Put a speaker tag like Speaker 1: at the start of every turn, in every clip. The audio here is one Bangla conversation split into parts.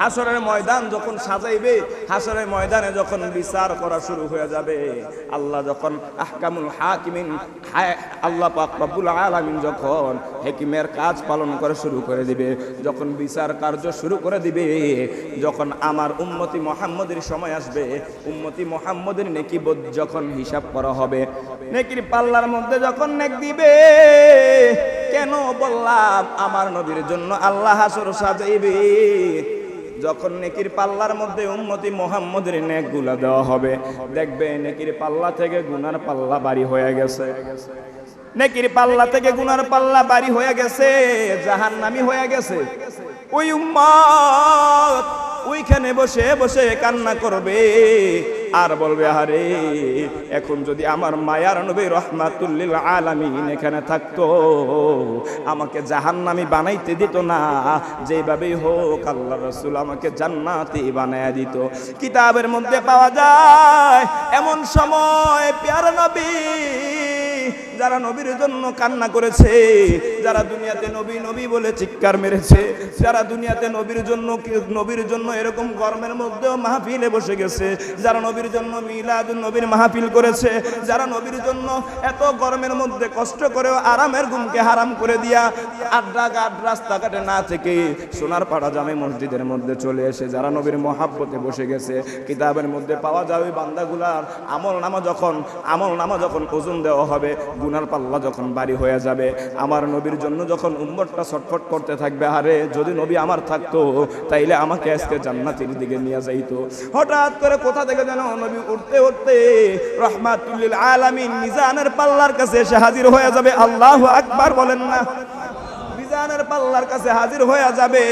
Speaker 1: হাসরের ময়দান যখন সাজাইবে, হাসরের ময়দানে যখন বিচার করা শুরু হয়ে যাবে, আল্লাহ যখন আহকামুল হাকিমিন আল্লাহ পাক রব্বুল আলামিন যখন হেকিমের কাজ পালন করে শুরু করে দিবে, যখন বিচার কার্য শুরু করে দিবে, যখন আমার উম্মতি মোহাম্মদের সময় আসবে, উম্মতি মোহাম্মদের নেকি যখন হিসাব করা হবে, নেকির পাল্লার মধ্যে যখন নেক দিবে, কেন বললাম আমার নবীর জন্য আল্লাহ হাসর সাজাইবে? যখন নেকির পাল্লার মধ্যে উম্মতি মোহাম্মদের নেকগুলা দেওয়া হবে, দেখবে নেকির পাল্লা থেকে গুনার পাল্লা বাড়ি হয়ে গেছে। নেকির পাল্লা থেকে গুনার পাল্লা বাড়ি হয়ে গেছে জাহান নামি হয়ে গেছে। ওই উম্মত ওইখানে বসে বসে কান্না করবে আর বলবে আরে এখন যদি আমার মায়ার নবী রহমাতুল্লিল আলামিন এখানে থাকতো, আমাকে জাহান্নামি বানাইতে দিত না। যেভাবেই হোক আল্লাহ রসুল আমাকে জান্নাতি বানায় দিত। কিতাবের মধ্যে পাওয়া যায়, এমন সময় প্যার নবী যারা নবীর জন্য কান্না করেছে, যারা দুনিয়াতে নবী নবী বলে চিৎকার মেরেছে, যারা দুনিয়াতে নবীর জন্য নবীর জন্য এরকম গরমের মধ্যেও মাহফিলে বসে গেছে, যারা নবীর জন্য মিলাদ নবীর মাহফিল করেছে, যারা নবীর জন্য এত গরমের মধ্যে কষ্ট করেও আরামের ঘুমকে হারাম করে দিয়া আড্ডা ঘাট রাস্তাঘাটে না থেকে সোনার পাড়া জামে মসজিদের মধ্যে চলে এসে যারা নবীর মহাব্বতে বসে গেছে, কিতাবের মধ্যে পাওয়া যাবে বান্দাগুলার আমল নামা যখন, আমল নামা যখন ওজন দেওয়া হবে গুনার পাল্লা যখন বাড়ি হয়ে যাবে, আমার নবীর জন্য যখন উম্মতটা ছটফট করতে থাকবে, আরে যদি নবী আমার থাকতো, তাইলে আমাকে আজকে জান্নাতের দিকে নিয়ে যাইতো। হঠাৎ করে কোথা থেকে যেন নবী উঠতে উঠতে রহমাতুল্লিল আলামিন মিজানের পাল্লার কাছে এসে হাজির হয়ে যাবে। আল্লাহ আকবার বলেন না। মিজানের পাল্লার কাছে হাজির হয়ে যাবে।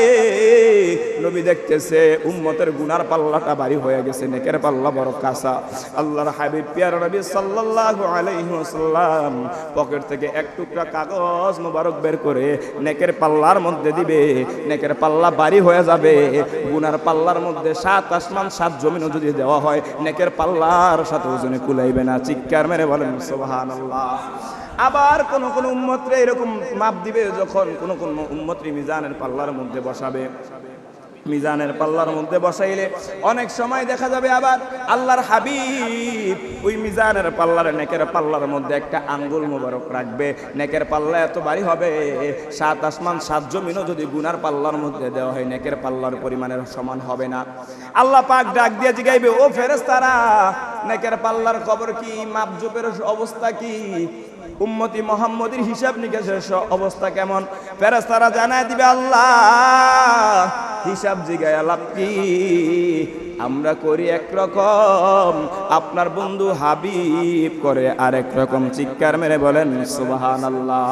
Speaker 1: নবী দেখতেছে, উম্মতের গুনার পাল্লাটা বাড়ি হয়ে গেছে, নেকের পাল্লা বড় কাঁচা। আল্লাহর হাবিব, পিয়ার নবী সাল্লাল্লাহু আলাইহি ওয়াসাল্লাম পকেট থেকে এক টুকরা কাগজ মোবারক বের করে নেকের পাল্লার মধ্যে দিবে। নেকের পাল্লা বাড়ি হয়ে যাবে। গুনার পাল্লার মধ্যে সাত আসমান, সাত জমিনও যদি দেওয়া হয়, নেকের পাল্লার সাথে ওজনে কুলাইবে না। চিৎকার মেরে বলেন, সুবহানাল্লাহ। আবার কোন কোন উম্মতরে এরকম মাপ দিবে যখন কোন কোন উম্মতরি মিজানের পাল্লার মধ্যে বসাবে। মিজানের পাল্লার মধ্যে বসাইলে অনেক সময় দেখা যাবে আবার আল্লাহর হাবিব ওই মিজানের পাল্লার, নেকের পাল্লার মধ্যে একটা আঙ্গুল মোবারক রাখবে। নেকের পাল্লা এত বাড়ি হবে, সাত আসমান, সাত জমিনও যদি গুনার পাল্লার মধ্যে দেওয়া হয়, নেকের পাল্লার পরিমাণের সমান হবে না। আল্লাহ পাক ডাক দিয়ে জিগাইবে, ও ফেরেস্তারা নেকের পাল্লার খবর কি, মাপজুপের অবস্থা কি? উম্মতি মোহাম্মদের হিসাব নিকেশের অবস্থা কেমন? ফেরেস্তারা জানায় দিবে, আল্লাহ, হিসাব জিগায় লাভ কি? আমরা করি একরকম, আপনার বন্ধু হাবিব করে আরেক রকম চিৎকার মেরে বলেন সুবাহান আল্লাহ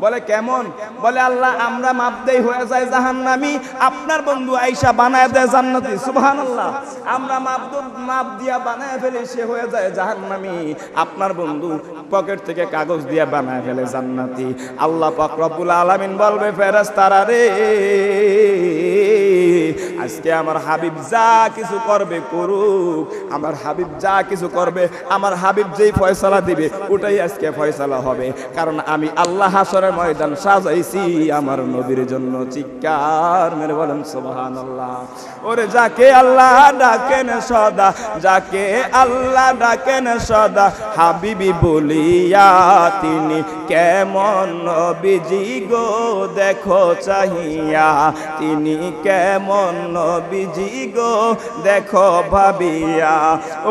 Speaker 1: বলে, কেমন? বলে, আল্লাহ, আমরা মাপ দেই হয়ে যায় জাহান্নামি। আপনার বন্ধু আইসা বানায় দেয় জান্নাতি। সুবহানাল্লাহ। আমরা মাপ দ- মাপ দিয়া বানায় ফেলে, সে হয়ে যায় জাহান্নামি। আপনার বন্ধু পকেট থেকে কাগজ দিয়া বানায় ফেলে জান্নাতি। আল্লাহ পাক রব্বুল আলামিন বলবে, ফেরেশতারা রে, আজকে আমার হাবিব যা কিছু করবে, করুক। আমার হাবিব যা কিছু করবে, আমার হাবিব যেই ফয়সালা দিবে, ওটাই আজকে ফয়সালা হবে। কারণ আমি আল্লাহ হাসরের ময়দান সাজাইছি, আমার নবীর জন্য চিৎকার মেরে বলেন সুবহান আল্লাহ ওরে যাকে আল্লাহ ডাকেন সদা, যাকে আল্লাহ ডাকেন সদা, হাবিবি বলিয়া তিনি কেমন নবীজি গো দেখো চাহিয়া, তিনি কেমন নবীজি গো দেখো ভাবিয়া।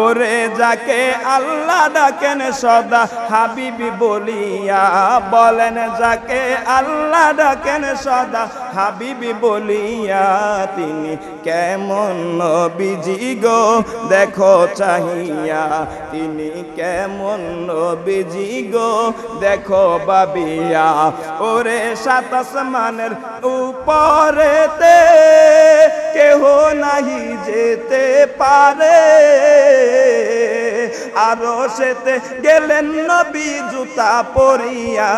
Speaker 1: ওরে যাকে আল্লাহ ডাকেন সদা, হাবিবি বলিয়া বলেন যাকে আল্লাহ ডাকেন সদা। হাবিবি বলিয়া তিনি, কেমন নবীজি গো, দেখো চাহিয়া। তিনি, কেমন নবীজি গো, দেখো বাবিয়া। ওরে সাত আসমানের উপরেতে কেহ নাহি যেতে পারে। আরও সেতে গেলেন নবী, জুতা পরিয়া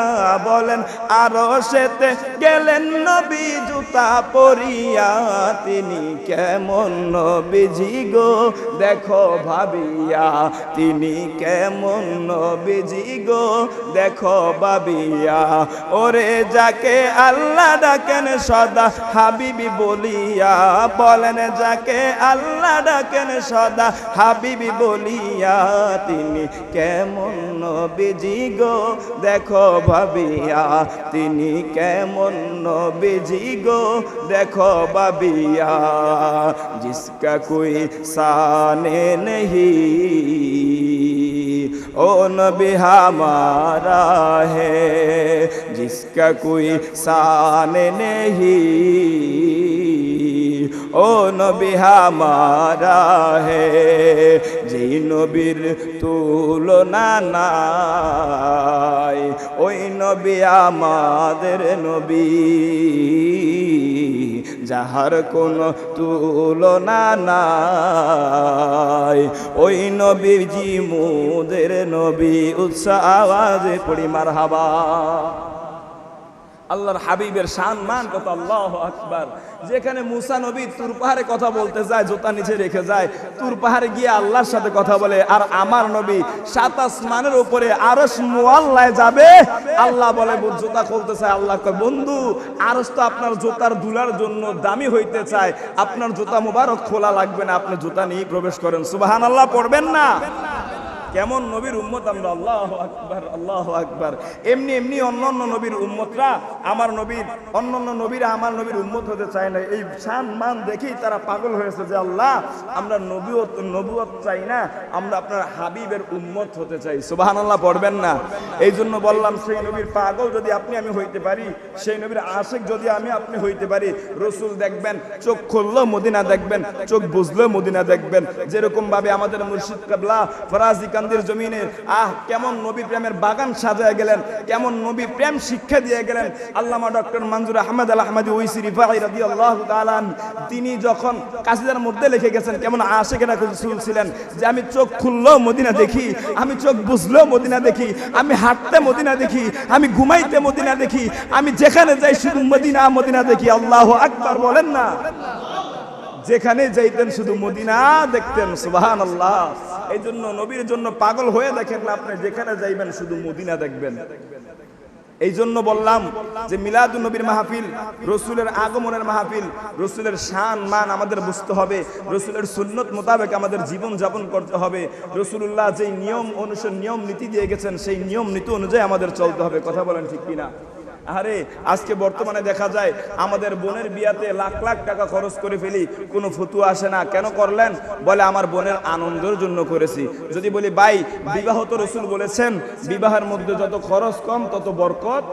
Speaker 1: বলেন আরও সেতে গেলেন নবী জুতা পরিয়া। তিনি কেমন নবীজি গো? দেখো ভাবিয়া, তিনি কেমন নবীজি গো? দেখো ভাবিয়া, ওরে যাকে আল্লাহ ডাকেন সদা হাবিবি বলিয়া। বলেন যাকে আল্লাহ ডাকেন সদা হাবিবি বলিয়া। তিনি কেমন নবীজি গো? দেখো ভাবিয়া তিনি কেমন নবীজি গো দেখো ভাবিয়া जिसका कोई साने नहीं ओ नबी हमारा है जिसका कोई शान नहीं ও নবী হামারা হে যেই নবীর তুলনা নাই। ওই নবী আমাদের নবী। যাহার কোন তুলনা নাই। ওই নবীজি মুদের নবী, উৎসাহ, আওয়াজে পড়ি মার হাবা আল্লাহর হাবিবের শান মান কত? আল্লাহ আকবার। যেখানে মুসা নবী তুর পাহাড়ে কথা বলতে যায়, জোতা নিচে রেখে যায়, তুর পাহাড়ে গিয়ে আল্লাহর সাথে কথা বলে, আর আমার নবী সাত আসমানের উপরে আরস মোয়াল্লায় যাবে। আল্লাহ বলে "বু- জুতা খুলতে চায় আল্লাহ। কয়, বন্ধু আরস তো আপনার জোতার দুলার জন্য দামি হইতে চায়। আপনার জোতা মুবারক খোলা লাগবে না, আপনি জোতা নিয়ে প্রবেশ করেন। সুবাহান আল্লাহ পড়বেন না। কেমন নবীর উম্মত আমরা? আল্লাহ আকবার আল্লাহ আকবার। এমনি এমনি অন্য অন্য নবীর উম্মতরা আমার নবীর অন্য অন্য নবীরা আমার নবীর উম্মত হতে চায় না। এই শান মান দেখেই তারা পাগল হয়েছে যে আল্লাহ, আমরা নবীয়ত, নবুয়ত চাই না, আমরা আপনার হাবিবের উম্মত হতে চাই। সুবাহান আল্লাহ পড়বেন না। এই জন্য বললাম, সেই নবীর পাগল যদি আপনি, আমি হইতে পারি, সেই নবীর আশেক যদি আমি, আপনি হইতে পারি, রসুল দেখবেন, চোখ খুললো মদিনা দেখবেন, চোখ বুঝলো মদিনা দেখবেন। যেরকম ভাবে আমাদের মুর্শিদ কাবলা, ফরাজি কান্দির জমিনে আহ কেমন নবী প্রেমের বাগান সাজায় গেলেন কেমন নবী প্রেম শিক্ষা দিয়ে গেলেন। আল্লামা ডক্টর মঞ্জুর আহমেদ আল আহমদ ওইসি রিফাই রাদিয়াল্লাহু তাআলা আনহু, তিনি যখন কাসিদার মধ্যে লিখে গেছেন কেমন আশেকেরা রাসূল ছিলেন যে আমি চোখ খুললেও মদিনা দেখি আমি চোখ বুঝলেও মদিনা দেখি আমি হাঁটতে মদিনা দেখি আমি ঘুমাইতে মদিনা দেখি আমি যেখানে যাই শুধু মদিনা মদিনা দেখি আল্লাহ আকবার বলেন না। যেখানে যাইতেন শুধু মদিনা দেখতেন সুবাহান আল্লাহ এই জন্য নবীর জন্য পাগল হয়ে দেখেন না আপনি যেখানে যাইবেন শুধু মদিনা দেখবেন। এই জন্য বললাম যে মিলাদুন নবীর মাহফিল, রসুলের আগমনের মাহফিল, রসুলের শান, মান আমাদের বুঝতে হবে, রসুলের সুন্নত মোতাবেক আমাদের জীবন যাপন করতে হবে রসুল্লাহ যেই নিয়ম অনুসার নিয়ম, নীতি দিয়ে গেছেন, সেই নিয়ম, নীতি অনুযায়ী আমাদের চলতে হবে। কথা বলেন ঠিক কিনা? আরে আজকে বর্তমানে দেখা যায় আমাদের বোনের বিয়াতে লাখ লাখ টাকা খরচ করে ফেলি কোনো ফতুয়া আসে না। কেন করলেন? বলে আমার বোনের আনন্দের জন্য করেছি। যদি বলি ভাই বিবাহ তো রসুল বলেছেন। বিবাহের মধ্যে যত খরচ কম তত বরকত।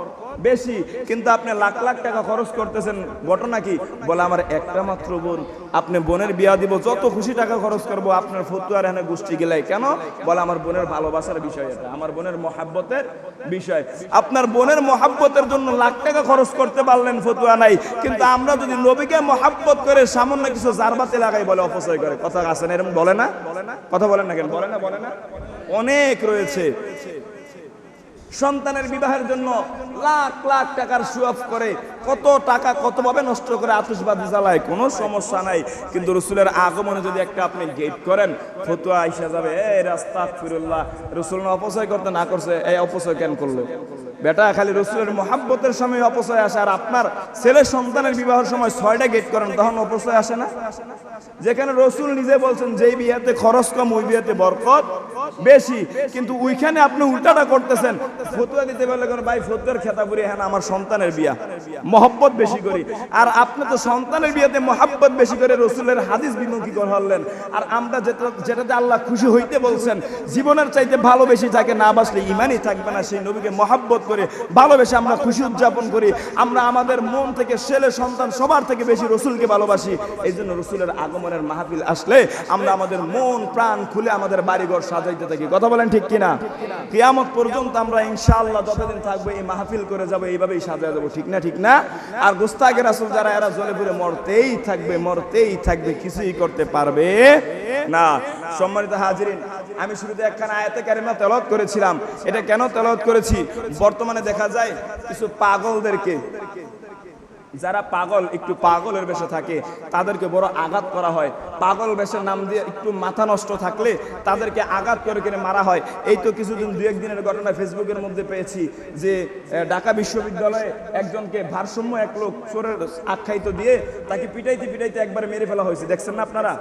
Speaker 1: বেশি, কিন্তু আপনি লাখ লাখ টাকা খরচ করতেছেন, ঘটনা কি? বলে আমার একটা মাত্র বোন, আপনি বোনের বিয়া দিব, যত খুশি টাকা খরচ করব, আপনার ফতুয়ার এখানে গোষ্ঠী গেলাই কেন? বলে আমার বোনের ভালোবাসার বিষয় এটা, আমার বোনের মহাব্বতের বিষয়। আপনার বোনের মহাব্বতের জন্য লাখ টাকা খরচ করতে পারলেন, ফতুয়া নাই। কিন্তু আমরা যদি নবীকে মহাব্বত করে সামান্য কিছু জারবাতি লাগাই বলে অপচয় করে, কথা আছে না এরকম বলে না? কথা বলেন না কেন? বলে না বলে না? অনেক রয়েছে। সন্তানের বিবাহের জন্য লাখ লাখ টাকার সুয়াফ করে কত টাকা কতভাবে নষ্ট করে আতসবাদি জ্বালায়, কোনো সমস্যা নাই। কিন্তু রসুলের আগমনে যদি একটা আপনি গেট করেন, ফতুয়া আইসা যাবে, এই রাস্তা ফিরুল্লাহ, রসুল অপচয় করতে না করছে, এই অপচয় কেন করল? বেটা, খালি রসুলের মহাব্বতের সময় অপচয় আসে, আর আপনার ছেলে সন্তানের বিবাহের সময় ছয়টা গেট করেন, তখন অপচয় আসে না? যেখানে রসুল নিজে বলছেন, যেই বিয়াতে খরচ কম, ওই বিয়াতে বরকত বেশি। কিন্তু ওইখানে আপনি উল্টাটা করতেছেন। ফতুয়া দিতে পারলে কোনো? ভাই, ফতুয়ার খেতাবুরি হ্যাঁ আমার সন্তানের বিয়া। মহব্বত বেশি করি। আর আপনি তো সন্তানের বিয়াতে মহাব্বত বেশি করে রসুলের হাদিস বিমুখী করলেন আর আমরা যেটা, যেটাতে আল্লাহ খুশি হইতে বলছেন, জীবনের চাইতে ভালোবেসে যাকে না বাসলে ইমানই থাকবে না, সেই নবীকে মহাব্বত করে, ভালোবেসে আমরা খুশি উদযাপন করি, আমরা আমাদের মন থেকে ছেলে সন্তান সবার থেকে বেশি রসুলকে ভালোবাসি। এই জন্য রসুলের আগমনের মাহফিল আসলে আমরা আমাদের মন, প্রাণ খুলে আমাদের বাড়িঘর সাজাইতে থাকি। কথা বলেন ঠিক কিনা? কিয়ামত পর্যন্ত আমরা ইনশাআল্লাহ যতদিন থাকব এই মাহফিল করে যাব, এইভাবেই সাজায় যাব। ঠিক না ঠিক না? আর গোস্তাগের আসল যারা, এরা জ্বলে পুরে মরতেই থাকবে মরতেই থাকবে, কিছুই করতে পারবে না। সম্মানিত হাজিরিন, আমি শুরুতে একখানা আয়াতে কারিমা তেলত করেছিলাম। এটা কেন তেলত করেছি? বর্তমানে দেখা যায় কিছু পাগলদেরকে, যারা পাগল, একটু পাগলের বেশে থাকে, তাদেরকে বড় আঘাত করা হয়। পাগল বেশের নাম দিয়ে একটু মাথা নষ্ট থাকলে তাদেরকে আঘাত করে করে মারা হয়। এই তো কিছুদিন দু একদিনের ঘটনা ফেসবুকের মধ্যে পেয়েছি যে ঢাকা বিশ্ববিদ্যালয়ে একজনকে ভারসাম্য এক লোক চোরের আখ্যায়িত দিয়ে তাকে পিটাইতে পিটাইতে একবার মেরে ফেলা হয়েছে। দেখছেন না আপনারা?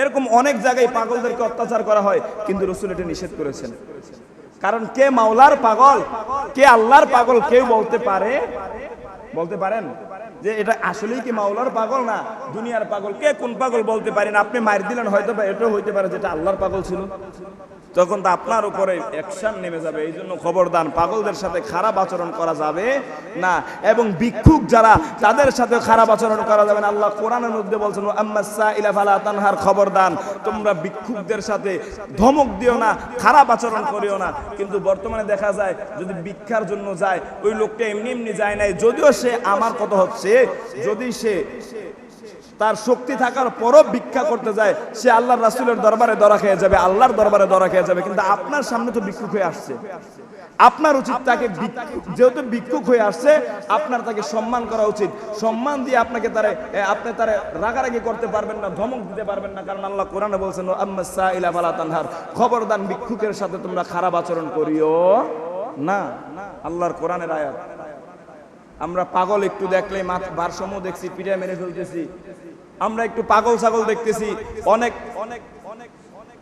Speaker 1: এরকম অনেক জায়গায় পাগলদেরকে অত্যাচার করা হয়, কিন্তু রসুল এটা নিষেধ করেছেন। কারণ কে মাওলার পাগল, কে আল্লাহর পাগল কেউ বলতে পারে? বলতে পারেন? যে এটা আসলেই কি মাওলার পাগল না? দুনিয়ার পাগল। কে কোন পাগল বলতে পারেন আপনি মার দিলেন হয়তো বা এটাও হইতে পারে যেটা আল্লাহর পাগল ছিল। তখন তো আপনার উপরে অ্যাকশন নেমে যাবে, এই জন্য খবরদান পাগলদের সাথে খারাপ আচরণ করা যাবে না। এবং ভিক্ষুক যারা, তাদের সাথে খারাপ আচরণ করা যাবে না। আল্লাহ কোরআনের মধ্যে বলছেন আম্মাসা ইলা ফালা তানহার খবরদান তোমরা ভিক্ষুকদের সাথে ধমক দিও না, খারাপ আচরণ করিও না। কিন্তু বর্তমানে দেখা যায়, যদি ভিক্ষার জন্য যায়, ওই লোকটা এমনি এমনি যায় নাই। যদিও সে আমার কথা হচ্ছে, যদি সে তার শক্তি থাকার পরও ভিক্ষা করতে যায়, সে আল্লাহর রাসুলের দরবারে দরা খেয়ে যাবে, আল্লাহর দরবারে দরা খেয়ে যাবে, কিন্তু আপনার সামনে তো ভিক্ষুক হয়ে আসছে। আপনার উচিত তাকে যেহেতু ভিক্ষুক হয়ে আসছে, আপনার তাকে সম্মান করা উচিত। সম্মান দিয়ে আপনাকে তারে আপনি তারে রাগারাগি করতে পারবেন না, ধমক দিতে পারবেন না, কারণ আল্লাহ কোরআনে বলছেন সাইলা ফালা তানহার। খবরদান ভিক্ষুকের সাথে তোমরা খারাপ আচরণ করিও না। আল্লাহর কোরআনের আয়াত। আমরা পাগল একটু দেখলে ভারসাম্য দেখছি পিঠে মেরে ফেলতেছি। আমরা একটু পাগল ছাগল দেখতেছি। অনেক অনেক অনেক অনেক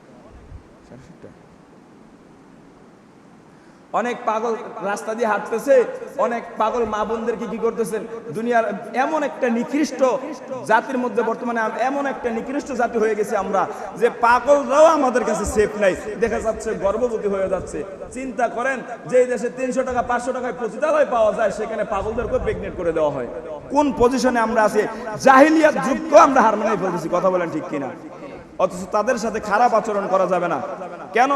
Speaker 1: অনেক পাগল রাস্তা দিয়ে হাঁটতেছে, অনেক পাগল মা বোনদেরকে কি করতেছেন দুনিয়ার এমন একটা নিকৃষ্ট জাতির মধ্যে বর্তমানে এমন একটা নিকৃষ্ট জাতি হয়ে গেছে আমরা যে পাগলরাও আমাদের কাছে সেফ নাই। দেখা যাচ্ছে গর্ভবতী হয়ে যাচ্ছে। চিন্তা করেন যে দেশে তিনশো টাকা, পাঁচশো টাকায় পতিতালয় পাওয়া যায়, সেখানে পাগলদেরকে প্রেগনেন্ট করে দেওয়া হয়। কোন পজিশনে আমরা আছি? জাহিলিয়াত যুগকেও আমরা হার মানাই ফেলতেছি, কথা বলেন ঠিক কিনা? অথচ তাদের সাথে খারাপ আচরণ করা যাবে না। কেন?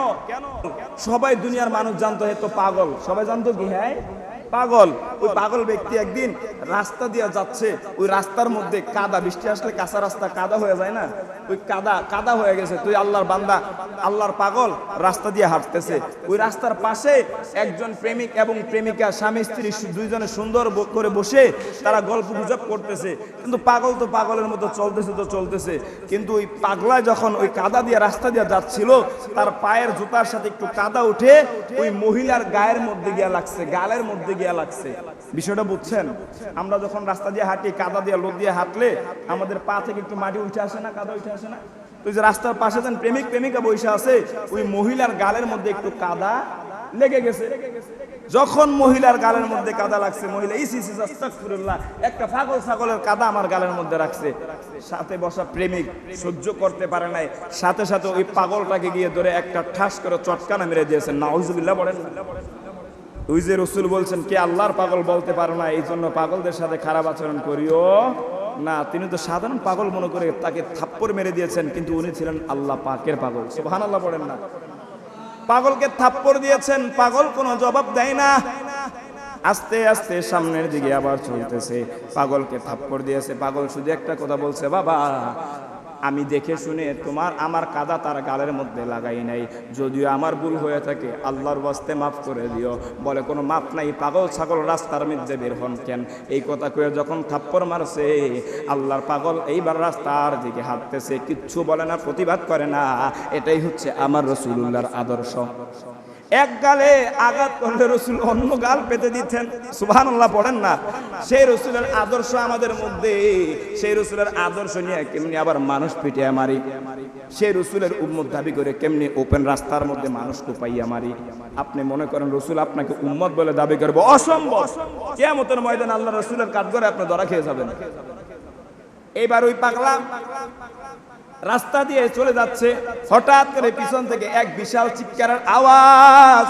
Speaker 1: সবাই দুনিয়ার মানুষ জানতো, হে তো পাগল। সবাই জানতো কি হ্যাঁ পাগল? ওই পাগল ব্যক্তি একদিন রাস্তা দিয়ে যাচ্ছে, ওই রাস্তার মধ্যে কাদা, বৃষ্টি আসলে কাঁচা রাস্তা, কাদা হয়ে যায় না? ওই কাদা কাদা হয়ে গেছে। তুই আল্লাহর বান্দা, আল্লাহর পাগল, রাস্তা দিয়ে হাঁটতেছে। ওই রাস্তার পাশে একজন প্রেমিক এবং প্রেমিকা, স্বামী, স্ত্রী, দুইজনে সুন্দর করে বসে তারা গল্প গুজব করতেছে। কিন্তু পাগল তো পাগলের মতো চলতেছে তো চলতেছে। কিন্তু ওই পাগলা যখন ওই কাদা দিয়ে, রাস্তা দিয়ে যাচ্ছিল, তার পায়ের জুতার সাথে একটু কাদা উঠে ওই মহিলার গায়ের মধ্যে গিয়া লাগছে, গালের মধ্যে গিয়া লাগছে। বিষয়টা বুঝছেন? আমরা যখন রাস্তা দিয়ে হাঁটি, কাদা দিয়ে, লোক দিয়ে হাঁটলে আমাদের পা থেকে একটু মাটি উঠে আসে না, কাদা উঠে আসে না? তো যে রাস্তার পাশে যেন প্রেমিক, প্রেমিকা বসে আছে, ওই মহিলার গালের মধ্যে একটু কাদা লেগে গেছে। যখন মহিলার গালের মধ্যে কাদা লাগছে, মহিলা, ইসি ইসি আস্তাগফিরুল্লাহ, একটা পাগল ছাগলের কাদা আমার গালের মধ্যে রাখছে। সাথে বসা প্রেমিক সহ্য করতে পারে নাই। সাথে সাথে ওই পাগলটাকে গিয়ে ধরে একটা ঠাস করে চটকানা মেরে দিয়েছেন নাউজুবিল্লাহ বলেন না। ওই যে রসুল বলছেন, কে আল্লাহর পাগল বলতে পারো না এই জন্য পাগলদের সাথে খারাপ আচরণ করিও না। তিনি তো সাধারণ পাগল মনে করে তাকে থাপ্পড় মেরে দিয়েছেন, কিন্তু উনি ছিলেন আল্লাহ পাকের পাগল। সুবহান আল্লাহ পড়েন না। পাগলকে থাপ্পড় দিয়েছেন, পাগল কোনো জবাব দেয় না। আস্তে আস্তে সামনের দিকে আবার চলতেছে। পাগলকে থাপ্পড় দিয়েছে, পাগল শুধু একটা কথা বলছে, বাবা আমি দেখে শুনে তোমার আমার কাদা তার গালের মধ্যে লাগাই নাই। যদিও আমার ভুল হয়ে থাকে, আল্লাহর বাস্তে মাফ করে দিও। বলে, কোনো মাপ নাই, পাগল ছাগল রাস্তার মধ্যে বের হন কেন? এই কথা কয়ে যখন থাপ্পড় মারছে, আল্লাহর পাগল এইবার রাস্তার দিকে হাঁটতেছে, কিচ্ছু বলে না, প্রতিবাদ করে না। এটাই হচ্ছে আমার রসুল্লাহর আদর্শ। এক গালে আঘাত করলে রসুল অন্য গাল পেতে দিচ্ছেন সুবহান পড়েন না? সেই রসুলের আদর্শ আমাদের মধ্যে। সেই রসুলের আদর্শ নিয়ে কেমনি আবার মানুষ পিটিয়ে মারি? সেই রসুলের উম্মত দাবি করে কেমনি ওপেন রাস্তার মধ্যে মানুষ কোপাইয়া মারি? আপনি মনে করেন রসুল আপনাকে উম্মত বলে দাবি করব? অসম্ভব! কেমতের ময়দান আল্লাহ রসুলের কাজ করে আপনি ধরা খেয়ে যাবেন। এইবার ওই পাগলা রাস্তা দিয়ে চলে যাচ্ছে। হঠাৎ করে পিছন থেকে এক বিশাল চিৎকারের আওয়াজ।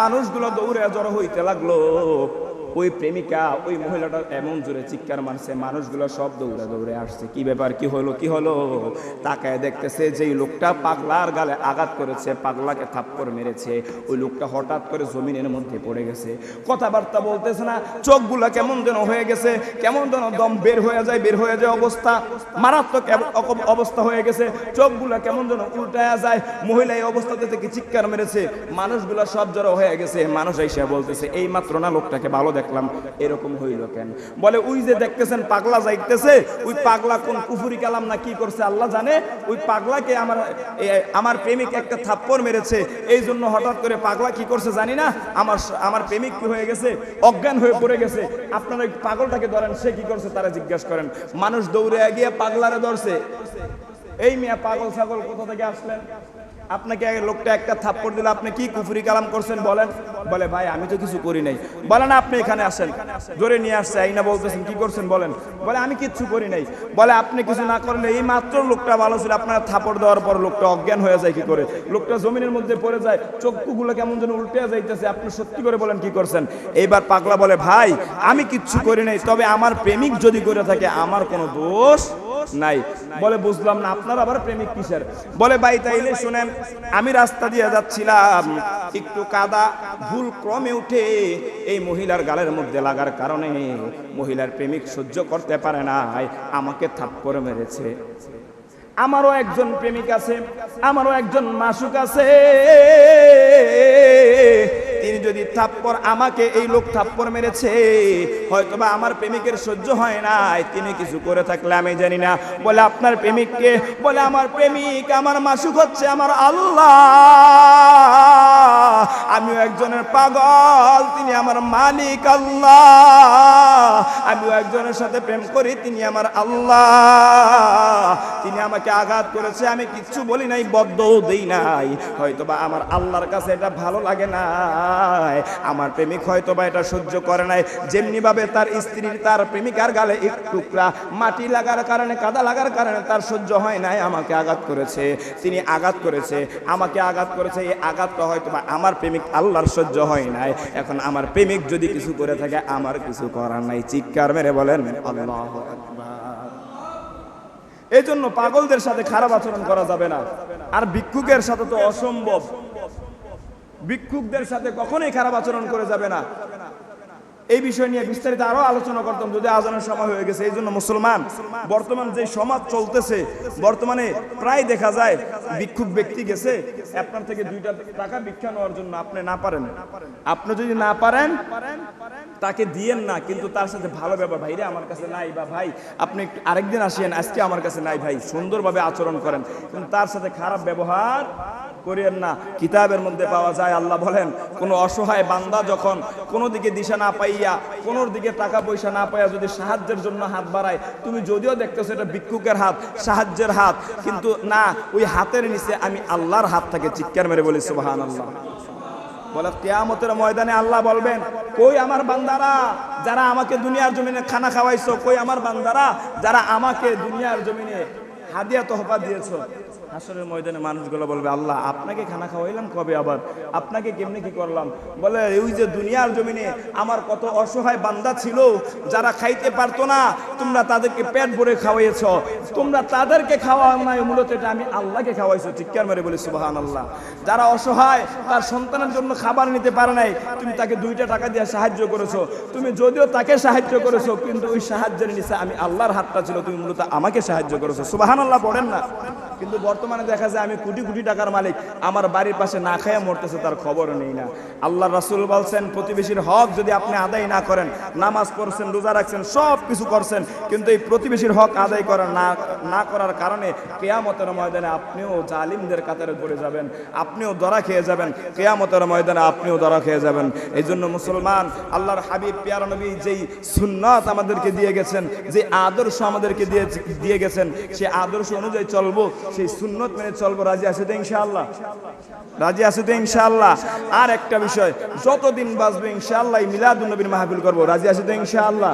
Speaker 1: মানুষগুলো দৌড়ে জড়ো হইতে লাগল। ওই প্রেমিকা, ওই মহিলাটা এমন জোরে চিৎকার মারছে, মানুষগুলো সব দৌড়ে দৌড়ে আসছে। কি ব্যাপার, কি হলো কি হলো? তাকায় দেখতেছে যে লোকটা পাগলার গালে আঘাত করেছে, পাগলাকে থাপ্পড় মেরেছে। ওই লোকটা হঠাৎ করে জমিনের মধ্যে পড়ে গেছে। কথাবার্তা বলতেছে না, চোখগুলো কেমন যেন হয়ে গেছে, কেমন যেন দম বের হয়ে যায়, বের হয়ে যায় অবস্থা। মারাত্মক অবস্থা হয়ে গেছে, চোখগুলো কেমন যেন উল্টায়া যায়। মহিলা এই অবস্থাতে থেকে চিৎকার মেরেছে। মানুষগুলো সব জড়ো হয়ে গেছে। মানুষ এসে বলতেছে, এই মাত্র না, লোকটাকে ভালো দেখলাম, এরকম হইল কেন? বলে, ওই যে দেখতেছেন, পাগলা যাইতেছে, ওই পাগলা কোন কুফুরি কালাম না কি করছে, আল্লাহ জানে, ওই পাগলাকে আমার আমার প্রেমিক একটা থাপ্পড় মেরেছে, এই জন্য হঠাৎ করে পাগলা কি করছে জানি না, আমার আমার প্রেমিক কি হয়ে গেছে, অজ্ঞান হয়ে পড়ে গেছে, আপনারা ওই পাগলটাকে ধরেন, সে কি করছে তারা জিজ্ঞাসা করেন, মানুষ দৌড়ে গিয়ে পাগলারে ধরছে, এই মিয়া পাগল ছাগল কোথা থেকে আসলেন? আপনাকে লোকটা একটা থাপ্পড় দিলে, আপনি কি কুফরি কালাম করছেন বলেন? বলে, ভাই, আমি তো কিছু করি নাই। বলেন, আপনি এখানে আসেন। জোরে নিয়ে আসছে, আইনা বলতেছেন, কি করছেন? বলেন। বলে, আমি কিচ্ছু করি নাই। বলে, আপনি কিছু না করলে এই মাত্র লোকটা ভালো ছিল, আপনার থাপড় দেওয়ার পর লোকটা অজ্ঞান হয়ে যায় কি করে? লোকটা জমিনের মধ্যে পড়ে যায়, চক্ষুগুলো কেমন যেন উল্টে যাইতেছে, আপনি সত্যি করে বলেন কি করছেন? এইবার পাগলা বলে, ভাই, আমি কিচ্ছু করি নাই, তবে আমার প্রেমিক যদি করে থাকে, আমার কোনো দোষ নাই। বলে, বুঝলাম না, আপনার আবার প্রেমিক কিসের? বলে, ভাই, তাইলে শুনেন, আমি রাস্তা দিয়ে যাচ্ছিলাম। একটু কাদা, ভুল ক্রমে উঠে এই মহিলার গালের মধ্যে লাগার কারণে মহিলার প্রেমিক সহ্য করতে পারে নাই। আমাকে থাপ্পড় মেরেছে। আমারও একজন প্রেমিক আছে, আমারও একজন মাসুক আছে। তিনি যদি থাপ্পর আমাকে এই লোক থাপ্পর মেরেছে, হয়তোবা আমার প্রেমিকের সহ্য হয় নাই। তিনি কিছু করে থাকলে আমি জানি না। বলে, আপনার প্রেমিককে বলে, আমার প্রেমিক, আমার মাসুক হচ্ছে আমার আল্লাহ। আমিও একজনের পাগল, তিনি আমার মালিক আল্লাহ। আমিও একজনের সাথে প্রেম করি, তিনি আমার আল্লাহ। তিনি আমাকে আঘাত করেছে, আমি কিচ্ছু বলি নাই বদ্ধও দেই নাই। হয়তোবা আমার আল্লাহর কাছে এটা ভালো লাগে নাই। আমার প্রেমিক হয়তোবা এটা সহ্য করে নাই। যেমনি ভাবে তার স্ত্রীর তার প্রেমিকার গালে এক টুকরা মাটি লাগার কারণে, কাদা লাগার কারণে তার সহ্য হয় নাই, আমাকে আঘাত করেছে। তিনি আঘাত করেছে, আমাকে আঘাত করেছে, এই আঘাতটা হয়তোবা আমার প্রেমিক আল্লাহর সহ্য হয় নাই। এখন আমার প্রেমিক যদি কিছু করে থাকে, আমার কিছু করার নাই। চিৎকার মেরে বলেন এই জন্য পাগলদের সাথে খারাপ আচরণ করা যাবে না। আর ভিক্ষুকের সাথে তো অসম্ভব। ভিক্ষুকদের সাথে কখনোই খারাপ আচরণ করে যাবে না। এই বিষয় নিয়ে বিস্তারিত আরও আলোচনা করতাম, যদি আজানের সময় হয়ে গেছে এই জন্য মুসলমান, বর্তমান যে সমাজ চলতেছে, বর্তমানে প্রায় দেখা যায় ভিক্ষুক ব্যক্তি গেছে, আপনার থেকে দুইটা টাকা ভিক্ষা নেওয়ার জন্য আপনি না পারেন। আপনি যদি না পারেন, তাকে দিয়েন না, কিন্তু তার সাথে ভালো ব্যবহার ভাই রে আমার কাছে নাই বা ভাই, আপনি আরেকদিন আসেন আজকে আমার কাছে নাই ভাই, সুন্দরভাবে আচরণ করেন। কিন্তু তার সাথে খারাপ ব্যবহার করিয়েন না। কিতাবের মধ্যে পাওয়া যায়, আল্লাহ বলেন, কোনো অসহায় বান্দা যখন কোনো দিকে দিশা না পাইয়া কোন দিকে টাকা পয়সা না পাইয়া যদি সাহায্যের জন্য হাত বাড়ায়, তুমি যদিও দেখতেছো এটা ভিক্ষুকের হাত, সাহায্যের হাত, কিন্তু না, ওই হাতের নিচে আমি আল্লাহর হাত থেকে চিৎকার মেরে বলি সুবাহান আল্লাহ বলে, কেয়ামতের ময়দানে আল্লাহ বলবেন, কই আমার বান্দারা, যারা আমাকে দুনিয়ার জমিনে খানা খাওয়াইছো, কই আমার বান্দারা, যারা আমাকে দুনিয়ার জমিনে হাদিয়া তোহফা দিয়েছ। হাসরের ময়দানে মানুষগুলো বলবে, আল্লাহ, আপনাকে খানা খাওয়াইলাম কবে আবার? আপনাকে কেমনি কি করলাম? বলে ওই যে দুনিয়ার জমিনে আমার কত অসহায় বান্দা ছিল, যারা খাইতে পারতো না, তোমরা তাদেরকে পেট ভরে খাওয়াইছ তোমরা তাদেরকে খাওয়া নাই, মূলত এটা আমি আল্লাহকে খাওয়াইছো। চিৎকার মেরে বলি সুবাহান আল্লাহ যারা অসহায়, তার সন্তানের জন্য খাবার নিতে পারে নাই, তুমি তাকে দুইটা টাকা দিয়ে সাহায্য করেছ। তুমি যদিও তাকে সাহায্য করেছ, কিন্তু ওই সাহায্যের নিচে আমি আল্লাহর হাতটা ছিল, তুমি মূলত আমাকে সাহায্য করেছ। সুবাহান আল্লাহ পড়েন না। কিন্তু বর্তমানে দেখা যায় আমি কোটি কোটি টাকার মালিক, আমার বাড়ির পাশে না খাইয়া মরতেছে তার খবর নেই না। আল্লাহ রাসুল বলছেন, প্রতিবেশীর হক যদি আপনি আদায় না করেন, নামাজ পড়ছেন, রোজা রাখছেন, সব কিছু করছেন, কিন্তু এই প্রতিবেশীর হক আদায় করার না না করার কারণে কেয়ামতের ময়দানে আপনিও জালিমদের কাতারে পড়ে যাবেন, আপনিও ধরা খেয়ে যাবেন, কেয়ামতের ময়দানে আপনিও দরা খেয়ে যাবেন। এই জন্য মুসলমান, আল্লাহর হাবিব, পিয়ারা নবী যেই সুন্নাত আমাদেরকে দিয়ে গেছেন, যে আদর্শ আমাদেরকে দিয়ে দিয়ে গেছেন সেই আদর্শ অনুযায়ী চলবো, সেই সুন্নত মেনে চলবো। রাজি আছে তো ইনশাআল্লাহ? রাজি আছে তো ইনশাআল্লাহ? আর একটা বিষয়, যতদিন বাঁচবে ইনশাআল্লাহ মিলাদুল নবীর মাহফিল করব। রাজি আছে তো ইনশাআল্লাহ?